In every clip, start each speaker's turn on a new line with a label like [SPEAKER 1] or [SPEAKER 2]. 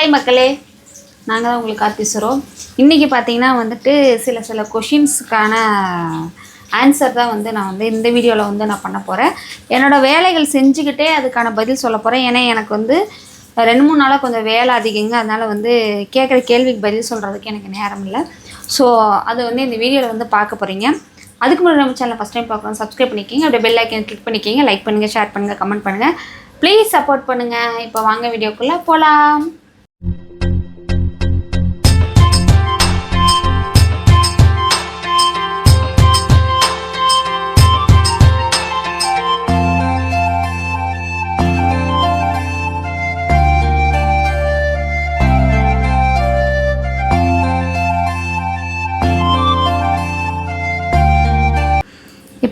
[SPEAKER 1] Hi மக்களே. நாங்கள் தான் உங்களுக்கு காத்திசுறோம். இன்றைக்கி பார்த்தீங்கன்னா வந்துட்டு சில சில கொஷின்ஸுக்கான ஆன்சர் தான் வந்து நான் வந்து இந்த வீடியோவில் வந்து நான் பண்ண போகிறேன் என்னோடய வேலைகள் செஞ்சுக்கிட்டே அதுக்கான பதில் சொல்ல போகிறேன் ஏன்னா எனக்கு வந்து ரெண்டு மூணு நாளாக கொஞ்சம் வேலை அதிகங்க. அதனால் வந்து கேட்குற கேள்விக்கு பதில் சொல்கிறதுக்கு எனக்கு நேரம் இல்லை. ஸோ அது வந்து இந்த வீடியோவில் வந்து பார்க்க போகிறீங்க அதுக்கு முன்னாடி நம்ம சேனல் ஃபஸ்ட் டைம் பார்க்கலாம் சப்ஸ்கிரைப் பண்ணிக்கிங்க. அப்படியே பெல் ஐக்கன் கிளிக் பண்ணிக்கிங்க. லைக் பண்ணுங்கள் ஷேர் பண்ணுங்கள் கமெண்ட் பண்ணுங்கள் ப்ளீஸ் சப்போர்ட் பண்ணுங்கள் இப்போ வாங்க வீடியோக்குள்ளே போகலாம்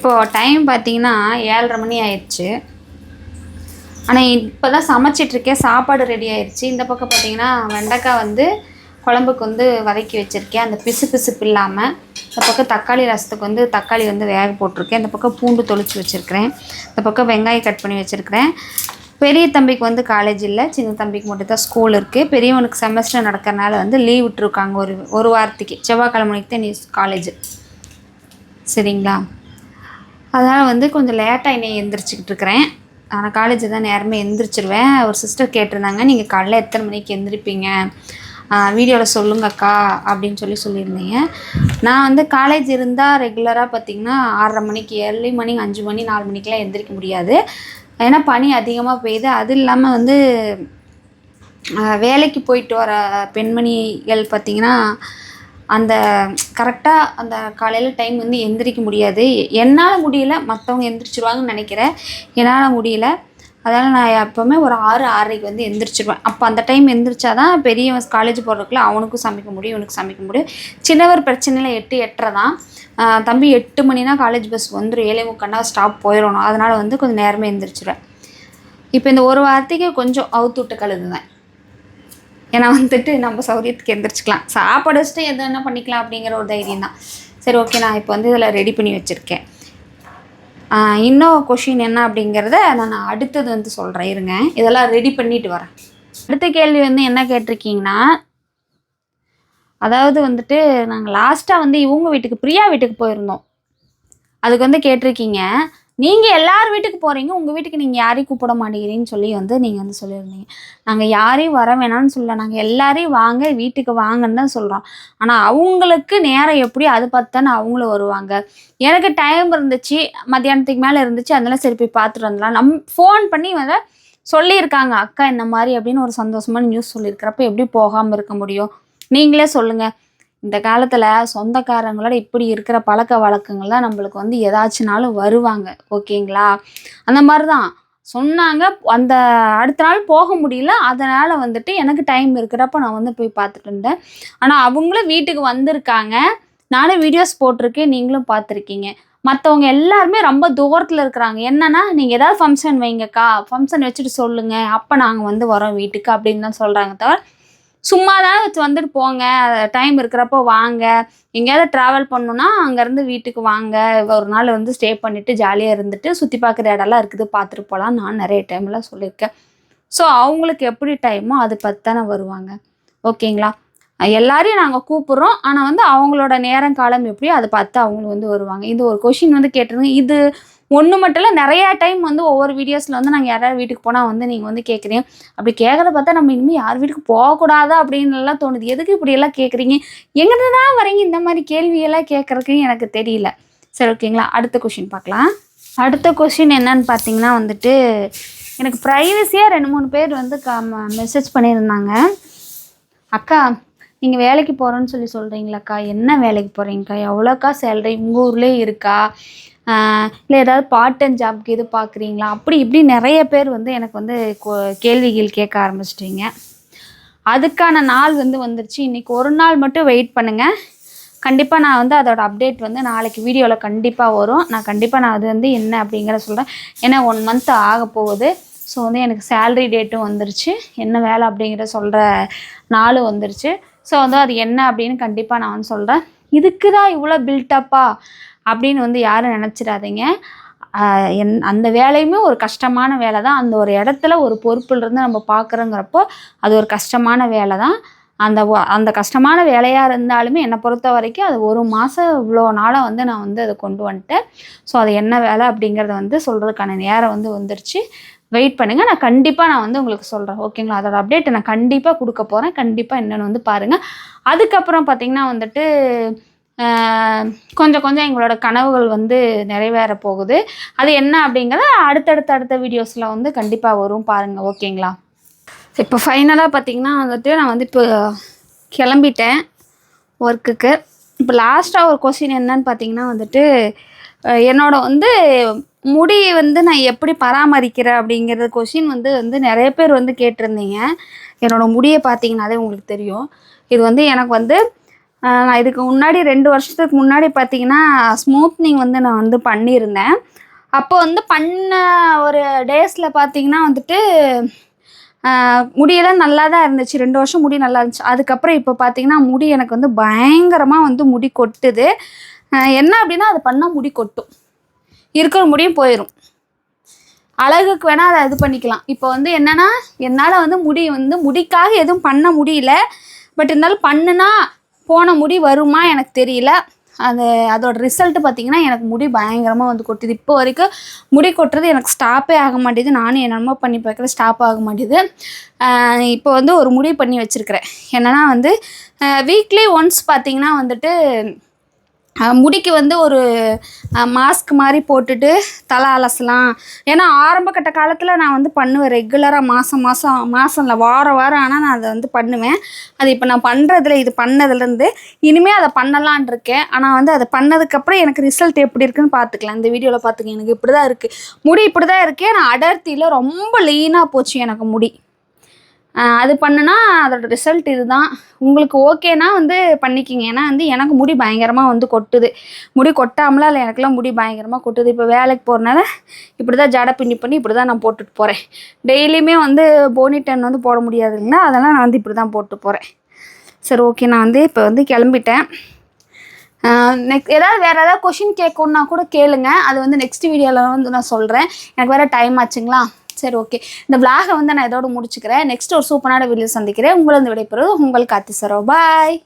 [SPEAKER 1] இப்போது டைம் பார்த்தீங்கன்னா ஏழரை மணி ஆயிடுச்சு. ஆனால் இப்போ தான் சமைச்சிட்ருக்கேன் சாப்பாடு ரெடி ஆயிடுச்சு இந்த பக்கம் பார்த்தீங்கன்னா வெண்டைக்காய் வந்து குழம்புக்கு வந்து வதக்கி வச்சுருக்கேன். அந்த பிசு பிசுப்பு இல்லாமல் இந்த பக்கம் தக்காளி ரசத்துக்கு வந்து தக்காளி வந்து வேக போட்டிருக்கேன். இந்த பக்கம் பூண்டு தொளிச்சு வச்சுருக்கிறேன். இந்த பக்கம் வெங்காயம் கட் பண்ணி வச்சுருக்கிறேன். பெரிய தம்பிக்கு வந்து காலேஜ் இல்லை. சின்ன தம்பிக்கு மட்டும் தான் ஸ்கூல் இருக்குது பெரியவனுக்கு செமஸ்டர் நடக்கிறனால வந்து லீவ் விட்டுருக்காங்க. ஒரு ஒரு வாரத்துக்கு. செவ்வாய்க்கிழமைக்கு தான் நீ காலேஜ் சரிங்களா? அதனால் வந்து கொஞ்சம் லேட்டாக என்னை எந்திரிச்சிக்கிட்டு இருக்கிறேன். ஆனால் காலேஜ் தான் நேரமே எந்திரிச்சிருவேன். ஒரு சிஸ்டர் கேட்டிருந்தாங்க நீங்கள் காலைல எத்தனை மணிக்கு எந்திரிப்பீங்க? வீடியோவில் சொல்லுங்கக்கா அப்படின்னு சொல்லி சொல்லியிருந்தீங்க. நான் வந்து காலேஜ் இருந்தால் ரெகுலராக பார்த்திங்கன்னா ஆறரை மணிக்கு ஏர்லி மணி அஞ்சு மணி நாலு மணிக்கெலாம் எந்திரிக்க முடியாது. ஏன்னா பனி அதிகமாக பெய்யுது. அது இல்லாமல் வந்து வேலைக்கு போயிட்டு வர பெண்மணிகள் பார்த்திங்கன்னா அந்த கரெக்டாக அந்த காலையில் டைம் வந்து எந்திரிக்க முடியாது. என்னால் முடியல மற்றவங்க எந்திரிச்சிருவாங்கன்னு நினைக்கிறேன். என்னால் முடியல. அதனால் நான் எப்போவுமே ஒரு ஆறு ஆறரைக்கு வந்து எந்திரிச்சிருவேன். அப்போ அந்த டைம் எந்திரிச்சாதான் பெரியவன் காலேஜ் போகிறதுக்குள்ள அவனுக்கும் சமைக்க முடியும் இவனுக்கு சமைக்க முடியும். சின்னவர் பிரச்சனையில் எட்டு எட்டரை தான். தம்பி எட்டு மணினா காலேஜ் பஸ் வந்துடும் ஏழை முக்கண்டா ஸ்டாப் போயிடணும். அதனால் வந்து கொஞ்சம் நேரமே எந்திரிச்சிருவேன். இப்போ இந்த ஒரு வாரத்துக்கு கொஞ்சம் அவுத்து விட்டு கழுதுதான் ஏன்னா வந்துட்டு நம்ம சௌரியத்துக்கு எந்திரிச்சிக்கலாம். சாப்பாடு வச்சுட்டு எது என்ன பண்ணிக்கலாம் அப்படிங்கிற ஒரு தைரியம் தான். சரி ஓகே நான் இப்போ வந்து இதில் ரெடி பண்ணி வச்சுருக்கேன். இன்னும் கொஷின் என்ன அப்படிங்கிறத நான் அடுத்தது வந்து சொல்கிறேன் இருங்க இதெல்லாம் ரெடி பண்ணிட்டு வரேன். அடுத்த கேள்வி வந்து என்ன கேட்டிருக்கீங்கன்னா அதாவது வந்துட்டு நாங்கள் லாஸ்ட்டாக வந்து இவங்க வீட்டுக்கு பிரியா வீட்டுக்கு போயிருந்தோம். அதுக்கு வந்து கேட்டிருக்கீங்க நீங்கள் எல்லார் வீட்டுக்கு போகிறீங்க உங்கள் வீட்டுக்கு நீங்கள் யாரையும் கூப்பிட மாட்டேங்கிறீங்கன்னு சொல்லி வந்து நீங்கள் வந்து சொல்லியிருந்தீங்க. நாங்கள் யாரையும் வர வேணாம்னு சொல்லல. நாங்கள் எல்லாரையும் வாங்க வீட்டுக்கு வாங்கன்னு தான் சொல்கிறோம் ஆனால் அவங்களுக்கு நேரம் எப்படி அது பார்த்து தானே அவங்களும் வருவாங்க. எனக்கு டைம் இருந்துச்சு மத்தியானத்துக்கு மேலே இருந்துச்சு அதனால சரி போய் பார்த்துட்டு வந்துடலாம். நம் ஃபோன் பண்ணி வந்து சொல்லியிருக்காங்க அக்கா இந்த மாதிரி அப்படின்னு ஒரு சந்தோஷமான நியூஸ் சொல்லியிருக்கிறப்ப எப்படி போகாமல் இருக்க முடியும்? நீங்களே சொல்லுங்கள் இந்த காலத்தில் சொந்தக்காரங்களோட இப்படி இருக்கிற பழக்க வழக்கங்கள் தான் நம்மளுக்கு வந்து ஏதாச்சுனாலும் வருவாங்க ஓகேங்களா? அந்த மாதிரி தான் சொன்னாங்க அந்த அடுத்த நாள் போக முடியல. அதனால் வந்துட்டு எனக்கு டைம் இருக்கிறப்ப நான் வந்து போய் பார்த்துட்டு இருந்தேன். ஆனால் அவங்களும் வீட்டுக்கு வந்திருக்காங்க. நானும் வீடியோஸ் போட்டிருக்கேன். நீங்களும் பார்த்துருக்கீங்க. மற்றவங்க எல்லாருமே ரொம்ப தூரத்தில் இருக்கிறாங்க. என்னன்னா நீங்கள் ஏதாவது ஃபங்க்ஷன் வைங்கக்கா. ஃபங்க்ஷன் வச்சுட்டு சொல்லுங்கள் அப்போ நாங்கள் வந்து வரோம் வீட்டுக்கு அப்படின்னு தான் சொல்கிறாங்க தவிர சும்மா தான் வச்சு வந்துட்டு போங்க. டைம் இருக்கிறப்போ வாங்க. எங்கேயாவது ட்ராவல் பண்ணணுன்னா அங்கேருந்து வீட்டுக்கு வாங்க. ஒரு நாள் வந்து ஸ்டே பண்ணிவிட்டு ஜாலியாக இருந்துட்டு சுற்றி பார்க்குற இடம்லாம் இருக்குது பார்த்துட்டு போகலாம். நான் நிறைய டைம்லாம் சொல்லியிருக்கேன். ஸோ அவங்களுக்கு எப்படி டைமோ அது பார்த்து தானே வருவாங்க. ஓகேங்களா? எல்லாரையும் நாங்கள் கூப்பிட்றோம். ஆனால் வந்து அவங்களோட நேரம் காலம் எப்படியோ அதை பார்த்து அவங்களும் வந்து வருவாங்க. இது ஒரு கொஷின் வந்து கேட்டிருந்தோம் இது ஒன்று மட்டும் இல்லை நிறையா டைம் வந்து ஒவ்வொரு வீடியோஸில் வந்து நாங்கள் யாராவது வீட்டுக்கு போனால் வந்து நீங்கள் வந்து கேட்குறீங்க அப்படி கேட்குறத பார்த்தா நம்ம இனிமேல் யார் வீட்டுக்கு போகக்கூடாதா அப்படின்னுலாம் தோணுது. எதுக்கு இப்படியெல்லாம் கேட்குறீங்க எங்கிருந்து தான் வரீங்க இந்த மாதிரி கேள்வியெல்லாம் கேட்குறதுக்கு எனக்கு தெரியல. சரி ஓகேங்களா அடுத்த கொஷின் பார்க்கலாம். அடுத்த கொஷின் என்னன்னு பார்த்தீங்கன்னா வந்துட்டு எனக்கு ப்ரைவசியாக ரெண்டு மூணு பேர் வந்து க மெசேஜ் பண்ணியிருந்தாங்க. அக்கா நீங்கள் வேலைக்கு போகிறோன்னு சொல்லி சொல்கிறீங்களாக்கா என்ன வேலைக்கு போகிறீங்கக்கா எவ்வளோக்கா சேலரி உங்கள் ஊர்லேயே இருக்கா? இல்லை ஏதாவது பார்ட் அண்ட் ஜாப்க்கு எது பார்க்குறீங்களா அப்படி இப்படி நிறைய பேர் வந்து எனக்கு வந்து கேள்விகள் கேட்க ஆரம்பிச்சிட்டிங்க. அதுக்கான நாள் வந்து வந்துருச்சு. இன்றைக்கி ஒரு நாள் மட்டும் வெயிட் பண்ணுங்கள் கண்டிப்பாக நான் வந்து அதோட அப்டேட் வந்து நாளைக்கு வீடியோவில் கண்டிப்பாக வரும். நான் கண்டிப்பாக நான் அது வந்து என்ன அப்படிங்கிற சொல்கிறேன் ஏன்னா ஒன் மந்த் ஆக போகுது. ஸோ வந்து எனக்கு சேலரி டேட்டும் வந்துருச்சு. என்ன வேலை அப்படிங்கிற சொல்கிற நாளும் வந்துருச்சு. ஸோ வந்து அது என்ன அப்படின்னு கண்டிப்பாக நான் வந்து சொல்கிறேன் இதுக்கு தான் இவ்வளோ பில்டப்பா அப்படின்னு வந்து யாரும் நினச்சிடாதீங்க. என் அந்த வேலையுமே ஒரு கஷ்டமான வேலை தான் அந்த ஒரு இடத்துல ஒரு பொறுப்பில் இருந்து நம்ம பார்க்குறோங்கிறப்போ அது ஒரு கஷ்டமான வேலை தான் அந்த அந்த கஷ்டமான வேலையாக இருந்தாலுமே என்னை பொறுத்த வரைக்கும் அது ஒரு மாதம் இவ்வளோ நாளாக வந்து நான் வந்து அதை கொண்டு வந்துட்டேன். ஸோ அது என்ன வேலை அப்படிங்கிறத வந்து சொல்கிறதுக்கான நேரம் வந்து வந்துருச்சு. வெயிட் பண்ணுங்கள் நான் கண்டிப்பாக நான் வந்து உங்களுக்கு சொல்கிறேன் ஓகேங்களா அதோட அப்டேட் நான் கண்டிப்பாக கொடுக்க போகிறேன் கண்டிப்பாக என்னென்னு வந்து பாருங்கள் அதுக்கப்புறம் பார்த்திங்கன்னா வந்துட்டு கொஞ்சம் கொஞ்சம் எங்களோட கனவுகள் வந்து நிறைவேற போகுது. அது என்ன அப்படிங்கிறத அடுத்தடுத்த அடுத்த வீடியோஸில் வந்து கண்டிப்பாக வரும் பாருங்கள் ஓகேங்களா? இப்போ ஃபைனலாக பார்த்தீங்கன்னா வந்துட்டு நான் வந்து இப்போ கிளம்பிட்டேன் ஒர்க்குக்கு இப்போ லாஸ்ட்டாக ஒரு கொஸ்டின் என்னன்னு பார்த்தீங்கன்னா வந்துட்டு என்னோட வந்து முடி வந்து நான் எப்படி பராமரிக்கிறேன் அப்படிங்கிறது கொஷின் வந்து வந்து நிறைய பேர் வந்து கேட்டிருந்தீங்க. என்னோடய முடியை பார்த்தீங்கனாலே உங்களுக்கு தெரியும். இது வந்து எனக்கு வந்து நான் இதுக்கு முன்னாடி ரெண்டு வருஷத்துக்கு முன்னாடி பார்த்தீங்கன்னா ஸ்மூத்னிங் வந்து நான் வந்து பண்ணியிருந்தேன். அப்போ வந்து பண்ண ஒரு டேஸில் பார்த்தீங்கன்னா வந்துட்டு முடியெல்லாம் நல்லா தான் இருந்துச்சு. ரெண்டு வருஷம் முடி நல்லா இருந்துச்சு. அதுக்கப்புறம் இப்போ பார்த்தீங்கன்னா முடி எனக்கு வந்து பயங்கரமாக வந்து முடி கொட்டுது. என்ன அப்படின்னா அது பண்ணால் முடி கொட்டும். இருக்கிற முடியும் போயிடும் அழகுக்கு வேணால் அதை இது பண்ணிக்கலாம். இப்போ வந்து என்னென்னா என்னால் வந்து முடி வந்து முடிக்காக எதுவும் பண்ண முடியல. பட் இருந்தாலும் பண்ணுனா போன முடி வருமா எனக்கு தெரியல. அது அதோட ரிசல்ட்டு பார்த்தீங்கன்னா எனக்கு முடி பயங்கரமாக வந்து கொட்டுது. இப்போ வரைக்கும் முடி கொட்டுறது எனக்கு ஸ்டாப்பே ஆக மாட்டேது. நானும் என்னமோ பண்ணி பார்க்குறேன் ஸ்டாப் ஆக மாட்டேது. இப்போ வந்து ஒரு முடிவு பண்ணி வச்சுருக்கிறேன். என்னென்னா வந்து வீக்லி ஒன்ஸ் பார்த்தீங்கன்னா வந்துட்டு முடிக்கு வந்து ஒரு மாஸ்க் மாதிரி போட்டுட்டு தலை அலசலாம். ஏன்னா ஆரம்ப கட்ட காலத்தில் நான் வந்து பண்ணுவேன். ரெகுலராக மாதம் மாதம் மாதம் இல்லை வாரம் வாரம் ஆனால் நான் அதை வந்து பண்ணுவேன். அது இப்போ நான் பண்ணுறதுல இது பண்ணதுலேருந்து இனிமேல் அதை பண்ணலான் இருக்கேன். ஆனால் வந்து அதை பண்ணதுக்கப்புறம் எனக்கு ரிசல்ட் எப்படி இருக்குன்னு பார்த்துக்கலாம். இந்த வீடியோவில் பார்த்துக்க எனக்கு இப்படி தான் இருக்குது முடி இப்படி தான் இருக்குது ஆனால் அடர்த்தியில் ரொம்ப லீனாக போச்சு எனக்கு முடி. அது பண்ணுனா அதோட ரிசல்ட் இதுதான். உங்களுக்கு ஓகேனா வந்து பண்ணிக்கிங்க. ஏன்னா வந்து எனக்கு முடி பயங்கரமாக வந்து கொட்டுது. முடி கொட்டாமலாம் இல்லை எனக்குலாம் முடி பயங்கரமாக கொட்டுது. இப்போ வேலைக்கு போகிறனால இப்படி தான் ஜட பின்னி பண்ணி இப்படி தான் நான் போட்டுட்டு போகிறேன் டெய்லியுமே வந்து போனி டென் வந்து போட முடியாது இல்லைங்களா அதெல்லாம் நான் வந்து இப்படி தான் போட்டு போகிறேன் சரி ஓகே நான் வந்து இப்போ வந்து கிளம்பிட்டேன். நெக்ஸ்ட் ஏதாவது வேறு ஏதாவது கொஷின் கேட்கணுன்னா கூட கேளுங்க. அது வந்து நெக்ஸ்ட் வீடியோவில் வந்து நான் சொல்கிறேன் எனக்கு வேறு டைம் ஆச்சுங்களா? சரி ஓகே இந்த விளாகை வந்து நான் இதோட முடிச்சுக்கிறேன். நெக்ஸ்ட் ஒரு சூப்பரான வீடியோ சந்திக்கிறேன். உங்களை வந்து விடைபெறுவது உங்கள் காத்தி சரோ. பாய்